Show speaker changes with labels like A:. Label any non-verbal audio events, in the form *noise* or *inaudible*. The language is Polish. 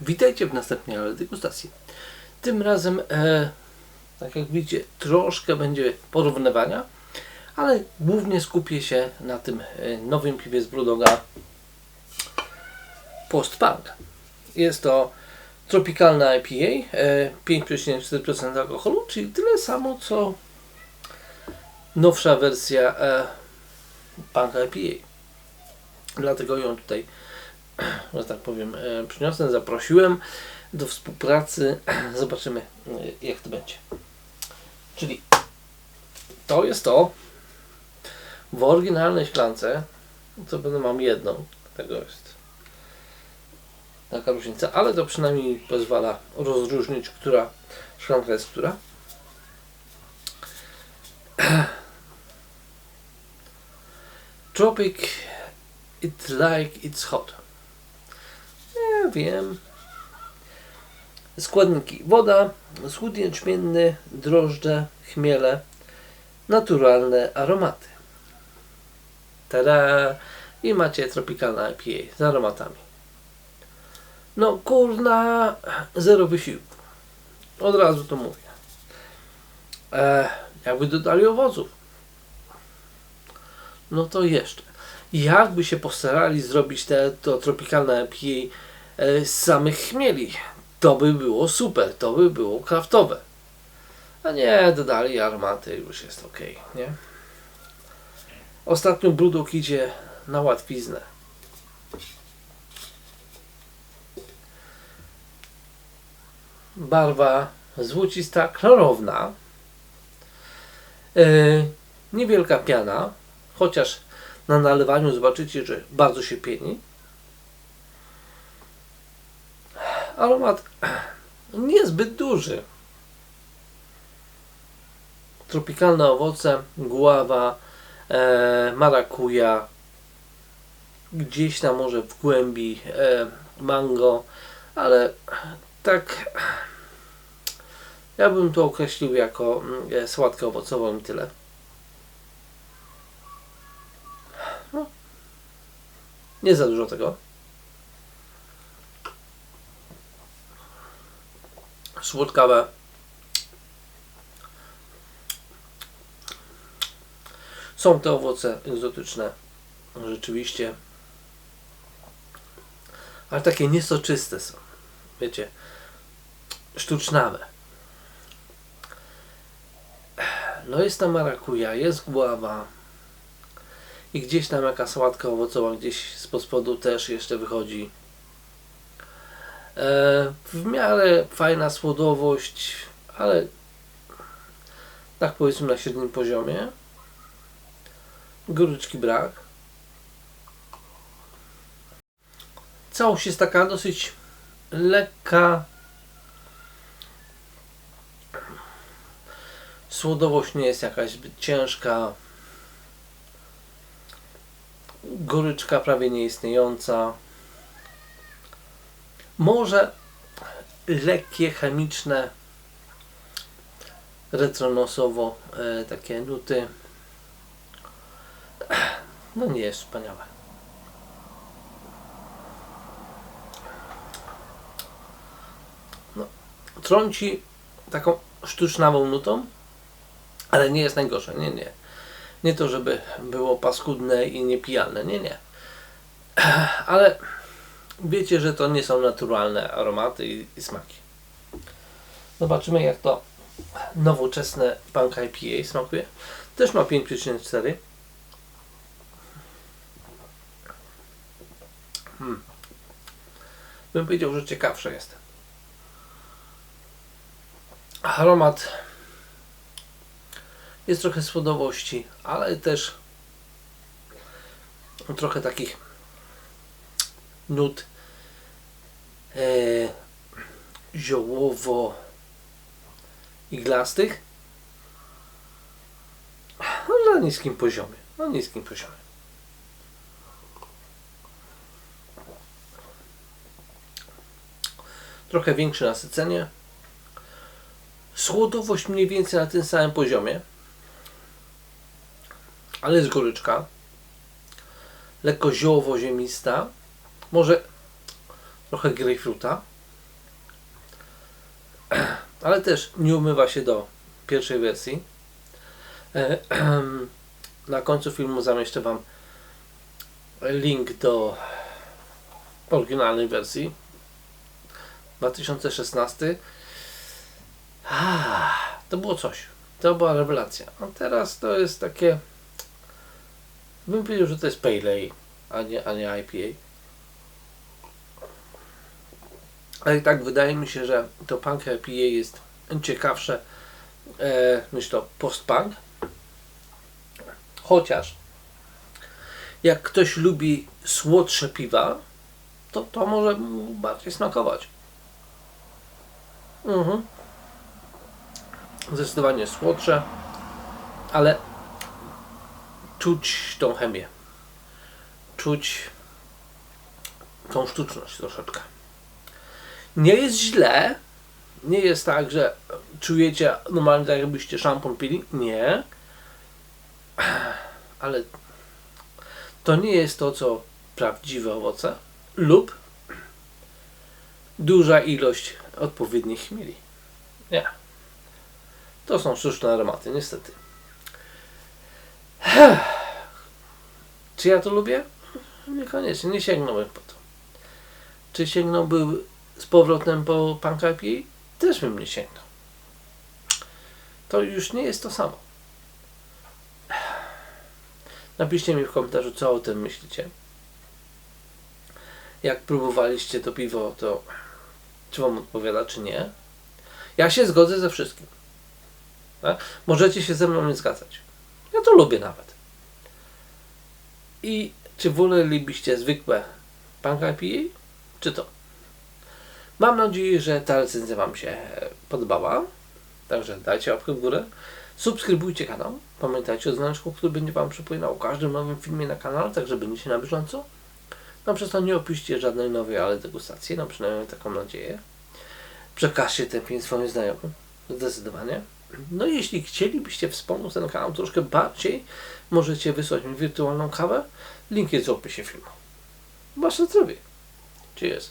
A: Witajcie w następnej degustacji. Tym razem, e, tak jak widzicie, troszkę będzie porównywania, ale głównie skupię się na tym e, nowym piwie z Brudoga Post-Punk. Jest to tropikalna IPA, e, 5,4% alkoholu, czyli tyle samo co nowsza wersja e, Punk IPA. Dlatego ją tutaj *clears throat* że tak powiem, e, przyniosłem, zaprosiłem do współpracy. *clears throat* Zobaczymy, e, jak to będzie. Czyli to jest to w oryginalnej szklance. Co będę mam jedną, tego jest taka różnica, ale to przynajmniej pozwala rozróżnić, która szklanka jest która. *clears throat* Tropic, it like it's hot. Nie wiem. Składniki. Woda, słód jęczmienny, drożdże, chmiele, naturalne aromaty. Tada! I macie tropikalna IPA z aromatami. No kurna, zero wysiłku. Od razu to mówię. E, jakby dodali owoców. No to jeszcze. Jakby się postarali zrobić te, to tropikalne IPA e, z samych chmieli, to by było super, to by było kraftowe. A nie, dodali aromaty, już jest ok, nie? Ostatnio Brudok idzie na łatwiznę. Barwa złocista, klarowna. E, niewielka piana, chociaż na nalewaniu zobaczycie, że bardzo się pieni. Aromat niezbyt duży. Tropikalne owoce, guawa, e, marakuja, gdzieś tam może w głębi e, mango, ale tak ja bym to określił jako mm, e, słodkę owocową tyle. No. Nie za dużo tego. Słodkawe. Są te owoce egzotyczne. Rzeczywiście. Ale takie niesoczyste są. Wiecie. Sztucznawe. No jest ta marakuja, jest guava. I gdzieś tam jaka sałatka owocowa, gdzieś z spodu też jeszcze wychodzi. E, w miarę fajna słodowość, ale tak powiedzmy na średnim poziomie. Goryczki brak. Całość jest taka dosyć lekka. Słodowość nie jest jakaś zbyt ciężka. Goryczka prawie nieistniejąca. Może lekkie, chemiczne, retronosowo e, takie nuty. No nie jest wspaniałe. No, trąci taką sztucznawą nutą, ale nie jest najgorsze. Nie, nie. Nie to, żeby było paskudne i niepijalne. Nie, nie. *clears throat* Ale wiecie, że to nie są naturalne aromaty i, i smaki. Zobaczymy, jak to nowoczesne Punk IPA smakuje. Też ma 5,4. Hmm. Bym powiedział, że ciekawsze jest. Aromat jest trochę słodowości, ale też trochę takich nut e, ziołowo iglastych no, na niskim poziomie. Na niskim poziomie. Trochę większe nasycenie. Słodowość mniej więcej na tym samym poziomie. Ale jest goryczka. Lekko ziołowo-ziemista. Może trochę grejpfruta. *clears throat* Ale też nie umywa się do pierwszej wersji. E, *clears throat* Na końcu filmu zamieszczę Wam link do oryginalnej wersji 2016 ah, to było coś to była rewelacja a teraz to jest takie bym powiedział, że to jest Pale Ale, a nie, a nie IPA ale i tak wydaje mi się, że to punk IPA jest ciekawsze e, niż to post-punk chociaż jak ktoś lubi słodsze piwa, to to może mu bardziej smakować. Mhm. Zdecydowanie słodsze, ale czuć tą chemię. Czuć tą sztuczność troszeczkę. Nie jest źle. Nie jest tak, że czujecie normalnie tak jakbyście szampon pili. Nie. Ale to nie jest to, co prawdziwe owoce lub duża ilość odpowiednich chmieli. Nie. To są sztuczne aromaty, niestety. *sighs* Czy ja to lubię? Niekoniecznie, nie sięgnąłem po to. Czy sięgnąłby z powrotem po IPA? Też bym nie sięgnął. To już nie jest to samo. Napiszcie mi w komentarzu, co o tym myślicie. Jak próbowaliście to piwo, to czy Wam odpowiada, czy nie. Ja się zgodzę ze wszystkim. Tak? Możecie się ze mną nie zgadzać. Ja to lubię nawet. I czy wolelibyście zwykłe Punk IPA, czy to? Mam nadzieję, że ta recenzja Wam się podobała. Także dajcie łapkę w górę. Subskrybujcie kanał. Pamiętajcie o znaczku, który będzie Wam przypominał o każdym nowym filmie na kanale, tak żeby będziecie na bieżąco. No przez to nie opuśćcie żadnej nowej, ale degustacji, no przynajmniej taką nadzieję. Przekażcie ten film swoim znajomym. Zdecydowanie. No jeśli chcielibyście wspomóc ten kanał troszkę bardziej, możecie wysłać mi wirtualną kawę. Link jest w opisie filmu. Wasze zdrowie. Cheers.